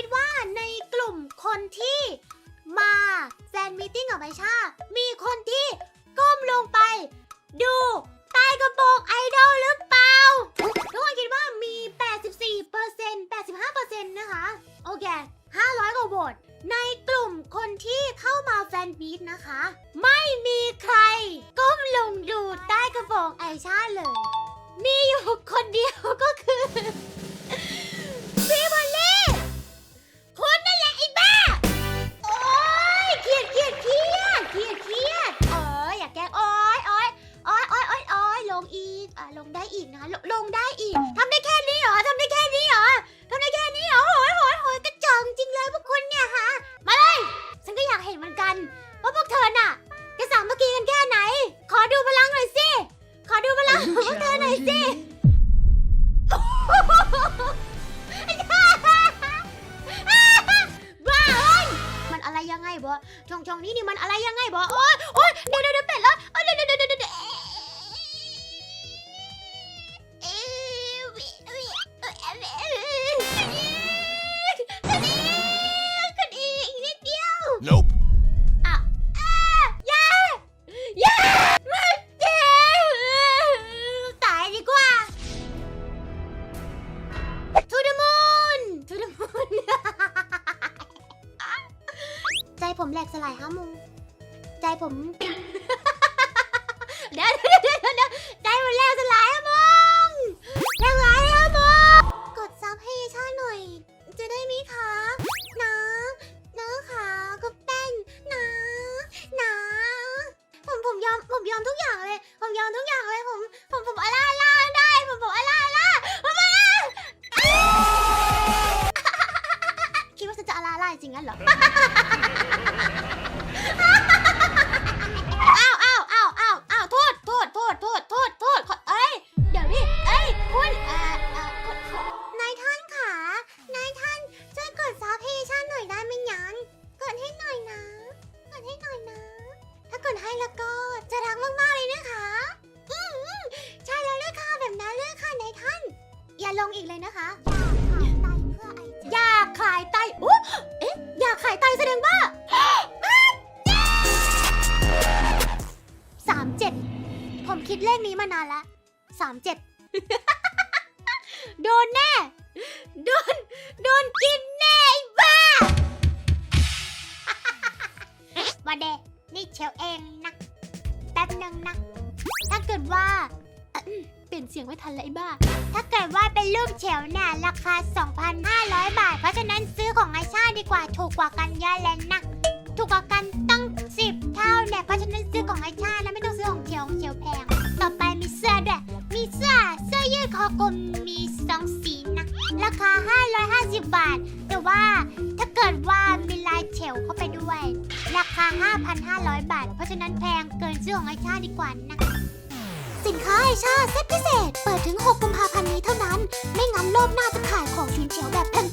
คิดว่าในกลุ่มคนที่มาแฟนมีติ้งกับไอชา มีคนที่ก้มลงไป ดูใต้กระโปรงไอดอลหรือเปล่า ทุกคนคิดว่ามี 84เปอร์เซ็นต์85เปอร์เซ็นะคะ โอเค 500 กว่าโหวตในกลุ่มคนที่เข้ามาแฟนมีตนะคะ ไม่มีใคร ก้มลงดูใต้กระโปรงไอชาเลย มีอยู่คนเดียว ลงได้อีกนะลงลงได้อีกทำได้แค่นี้เหรอทำได้แค่นี้เหรอทำได้แค่นี้เหรอโหยโหยโหยกระจอกจริงเลยพวกคุณเนี่ยฮะมาเลย ฉันก็อยากเห็นเหมือนกันว่าพวกเธอน่ะจะสามัคคีกันแค่ไหน ขอดูพลังหน่อยสิขอดูพลังของพวกเธอหน่อยสิบ้าเอ้ยมันอะไรยังไงบ่ช่องช่องนี้นี่มันอะไรยังไงบ่โอ๊ยโอ๊ยเดี๋ยวเดี๋ยวเดี๋ยวเป็ดแล้วเอ้ยเดี๋ยวเดี๋ Nope. อะอะอย่าอย่าไม่เจ็บตายดีกว่า To the moon To the moon ใจผมแหลกสลายฮะมุงใจผม เดี๋ยว จริงงั้นเหรอ อ้าวอ้าวอ้าวอ้าวอ้าวโทษโทษโทษโทษโทษโทษขอเอ้ย เดี๋ยวดิเอ้ย คุณเอ่อเอ่อคุณนายท่านค่ะนายท่านช่วยกดซับให้ฉันหน่อยได้ไหมยังกดให้หน่อยนะกดให้หน่อยนะ ถ้ากดให้แล้วก็จะรักมากๆเลยนะคะ อืมอืมใช่แล้วเลยค่ะแบบนั้นเลยค่ะนายท่าน อย่าลงอีกเลยนะคะอยา ขายไตโอ้เอ๊ะ อยากขายไตแสดงว่าสามเจ็ดผมคิดเลขนี้มานานละสามเจ็ดโดนแน่ โดน โดนกินแน่ไอ้บ้ามาเดนี่เชลเองนะแป๊บนึงนะ ถ้าเกิดว่า เปลี่ยนเสียงไม่ทันเลยไอ้บ้า ถ้าเกิดว่าเป็นรูปเฉลเนี่ยราคา 2,500 บาท กว่าถูกกว่ากันเยอะเลยนะถูกกว่ากันตั้ง10เท่าเนี่ยเพราะฉะนั้นซื้อของไอชานะไม่ต้องซื้อของเฉียวของเฉียวแพง ต่อไปมีเสื้อด้วย มีเสื้อเสื้อยืดคอกลมมีสองสีนะ ราคา 550 บาท แต่ว่าถ้าเกิดว่ามีลายเฉลเข้าไปด้วย ราคา 5,500 บาท เพราะฉะนั้นแพงเกินซื้อของไอชาดีกว่านะสินค้าไอชาเซ็ตพิเศษ เปิดถึง 6 กุมภาพันธ์นี้เท่านั้น ไม่งั้นรอบหน้าจะขายของชุนเฉียวแบบแพง